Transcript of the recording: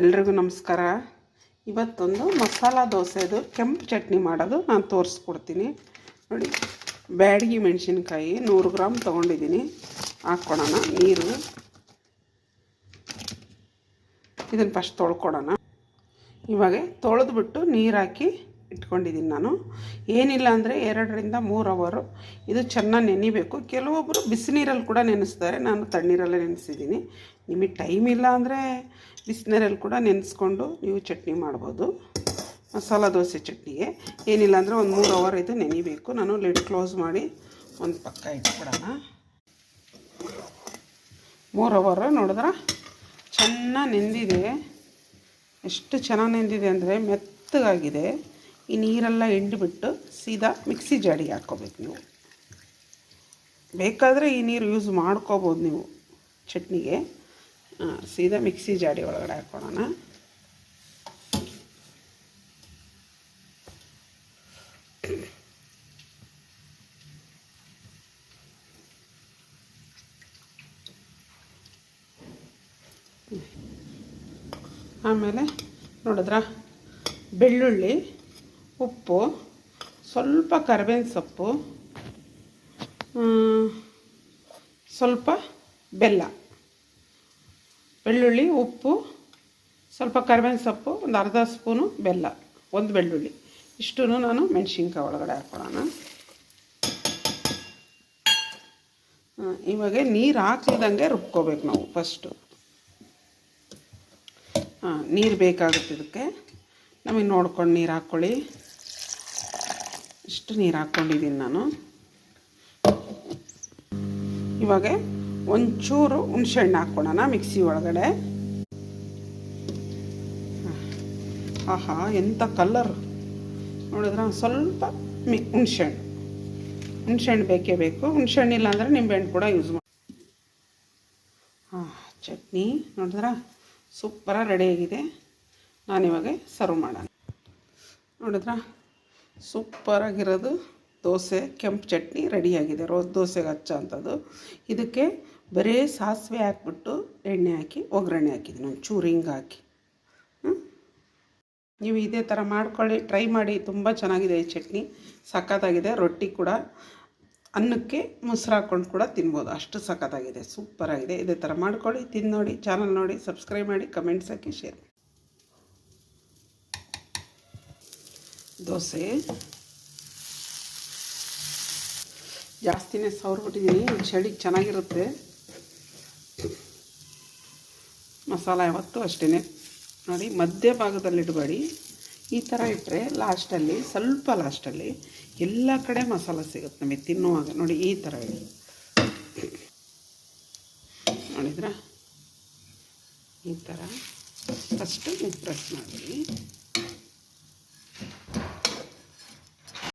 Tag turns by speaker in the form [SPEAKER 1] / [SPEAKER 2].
[SPEAKER 1] ಎಲ್ರಿಗೂ ನಮಸ್ಕಾರ. ಇವತ್ತೊಂದು ಮಸಾಲ ದೋಸೆದು ಕೆಂಪು ಚಟ್ನಿ ಮಾಡೋದು ನಾನು ತೋರಿಸ್ಕೊಡ್ತೀನಿ. ನೋಡಿ, ಬ್ಯಾಡಗಿ ಮೆಣಸಿನ್ಕಾಯಿ ನೂರು ಗ್ರಾಮ್ ತೊಗೊಂಡಿದ್ದೀನಿ. ಹಾಕ್ಕೊಳೋಣ ನೀರು. ಇದನ್ನು ಫಸ್ಟ್ ತೊಳ್ಕೊಳೋಣ ಇವಾಗ ತೊಳೆದ್ಬಿಟ್ಟು ನೀರು ಹಾಕಿ ಇಟ್ಕೊಂಡಿದ್ದೀನಿ ನಾನು. ಏನಿಲ್ಲ ಅಂದರೆ ಎರಡರಿಂದ ಮೂರು ಅವರು. ಇದು ಚೆನ್ನಾಗಿ ನೆನಿಬೇಕು. ಕೆಲವೊಬ್ಬರು ಬಿಸಿನೀರಲ್ಲಿ ಕೂಡ ನೆನೆಸ್ತಾರೆ. ನಾನು ತಣ್ಣೀರಲ್ಲೇ ನೆನೆಸಿದ್ದೀನಿ. ನಿಮಗೆ ಟೈಮ್ ಇಲ್ಲ ಅಂದರೆ ಬಿಸಿನೀರಲ್ಲಿ ಕೂಡ ನೆನೆಸ್ಕೊಂಡು ನೀವು ಚಟ್ನಿ ಮಾಡ್ಬೋದು. ಮಸಾಲ ದೋಸೆ ಚಟ್ನಿಗೆ. ಏನಿಲ್ಲ ಅಂದರೆ ಒಂದು ಮೂರು ಅವರ್ ಇದು ನೆನಿಬೇಕು. ನಾನು ಲೆಡ್ ಕ್ಲೋಸ್ ಮಾಡಿ ಒಂದು ಪಕ್ಕ ಇಟ್ಬಿಡೋಣ. ಮೂರು ಅವರ್ ನೋಡಿದ್ರೆ? ಚೆನ್ನಾಗಿ ನೆಂದಿದೆ. ಎಷ್ಟು ಚೆನ್ನಾಗಿ ನೆಂದಿದೆ ಅಂದರೆ ಮೆತ್ತಗಾಗಿದೆ. ಈ ನೀರೆಲ್ಲ ಹಿಂಡಿಬಿಟ್ಟು ಸೀದಾ ಮಿಕ್ಸಿ ಜಾಡಿಗೆ ಹಾಕ್ಕೋಬೇಕು ನೀವು. ಬೇಕಾದರೆ ಈ ನೀರು ಯೂಸ್ ಮಾಡ್ಕೋಬೋದು ನೀವು ಚಟ್ನಿಗೆ. ಸೀದಾ ಮಿಕ್ಸಿ ಜಾಡಿ ಒಳಗಡೆ ಹಾಕ್ಕೊಳ್ಳೋಣ ಆಮೇಲೆ ನೋಡಿದ್ರ? ಬೆಳ್ಳುಳ್ಳಿ. ಉಪ್ಪು, ಸ್ವಲ್ಪ ಕರಿಬೇವಿನ ಸೊಪ್ಪು ಸ್ವಲ್ಪ ಬೆಲ್ಲ, ಬೆಳ್ಳುಳ್ಳಿ, ಉಪ್ಪು, ಸ್ವಲ್ಪ ಕರಿಬೇವಿನ ಸೊಪ್ಪು, ಒಂದು ಅರ್ಧ ಸ್ಪೂನು ಬೆಲ್ಲ, ಒಂದು ಬೆಳ್ಳುಳ್ಳಿ. ಇಷ್ಟೂ ನಾನು ಮೆಣಸಿನ್ಕಾಯಿ ಒಳಗಡೆ ಹಾಕ್ಕೊಳ್ಳೋಣ ಇವಾಗ ನೀರು ಹಾಕ್ಲಿದಂಗೆ ರುಬ್ಕೋಬೇಕು ನಾವು ಫಸ್ಟು ಹಾಂ ನೀರು ಬೇಕಾಗುತ್ತೆ ಇದಕ್ಕೆ. ನಮಗೆ ನೋಡ್ಕೊಂಡು ನೀರು ಹಾಕ್ಕೊಳ್ಳಿ ಇಷ್ಟು ನೀರು ಹಾಕ್ಕೊಂಡಿದ್ದೀನಿ ನಾನು. ಇವಾಗ ಒಂಚೂರು ಹುಣ್ಸೆಹಣ್ಣು ಹಾಕ್ಕೊಳ್ಳೋಣ ಮಿಕ್ಸಿ ಒಳಗಡೆ. ಆಹಾ ಎಂಥ ಕಲ್ಲರ್ ನೋಡಿದ್ರೆ ಸ್ವಲ್ಪ ಮಿ ಹುಣ್ಸೆಹಣ್ಣು. ಹುಣ್ಸೆಹಣ್ಣು ಬೇಕೇ ಬೇಕು. ಹುಣ್ಸೆಹಣ್ಣು ಇಲ್ಲ ಅಂದರೆ ನಿಂಬೆಹಣ್ಣು ಕೂಡ ಯೂಸ್ ಮಾಡಿ ಹಾಂ ಚಟ್ನಿ ನೋಡಿದ್ರ? ಸೂಪರಾಗಿ ರೆಡಿಯಾಗಿದೆ ನಾನಿವಾಗ ಸರ್ವ್ ಮಾಡೋಣ. ನೋಡಿದ್ರ? ಸೂಪರಾಗಿರೋದು ದೋಸೆ, ಕೆಂಪು ಚಟ್ನಿ ರೆಡಿಯಾಗಿದೆ. ರೋಸ್ ದೋಸೆಗೆ ಹಚ್ಚ ಅಂಥದ್ದು ಇದಕ್ಕೆ ಬರೀ ಸಾಸಿವೆ ಹಾಕ್ಬಿಟ್ಟು ಎಣ್ಣೆ ಹಾಕಿ, ಒಗ್ಗರಣೆ ಹಾಕಿದ್ದೀನಿ ಒಂದು ಚೂರು ಹಿಂಗೆ ಹಾಕಿ. ನೀವು ಇದೇ ಥರ ಮಾಡ್ಕೊಳ್ಳಿ, ಟ್ರೈ ಮಾಡಿ. ತುಂಬ ಚೆನ್ನಾಗಿದೆ ಈ ಚಟ್ನಿ. ಸಖತ್ತಾಗಿದೆ, ರೊಟ್ಟಿ ಕೂಡ. ಅನ್ನಕ್ಕೆ ಮೊಸರು ಹಾಕ್ಕೊಂಡು ಕೂಡ ತಿನ್ಬೋದು. ಅಷ್ಟು ಸಖತ್ತಾಗಿದೆ, ಸೂಪರಾಗಿದೆ. ಇದೇ ಥರ ಮಾಡ್ಕೊಳ್ಳಿ ತಿಂದು ನೋಡಿ ಚಾನಲ್ ನೋಡಿ, ಸಬ್ಸ್ಕ್ರೈಬ್ ಮಾಡಿ, ಕಮೆಂಟ್ಸ್ ಹಾಕಿ, ಶೇರ್ ದೋಸೆ. ಜಾಸ್ತಿನೇ ಸವರ್ಬಿಟ್ಟಿದ್ದೀನಿ ಚಳಿಗೆ ಚೆನ್ನಾಗಿರುತ್ತೆ. ಮಸಾಲ ಯಾವತ್ತೂ ಅಷ್ಟೇ ನೋಡಿ, ಮಧ್ಯ ಭಾಗದಲ್ಲಿ ಇಡಬೇಡಿ ಈ ಥರ ಇಟ್ಟರೆ ಲಾಸ್ಟಲ್ಲಿ, ಸ್ವಲ್ಪ ಲಾಸ್ಟಲ್ಲಿ ಎಲ್ಲ ಕಡೆ ಮಸಾಲ ಸಿಗುತ್ತೆ ನಮಗೆ ತಿನ್ನುವಾಗ. ನೋಡಿ, ಈ ಥರ ಇಡಿ ನೋಡಿದ್ರ? ಈ ಥರ ಫಸ್ಟು ಪ್ರೆಸ್ ಮಾಡಿ.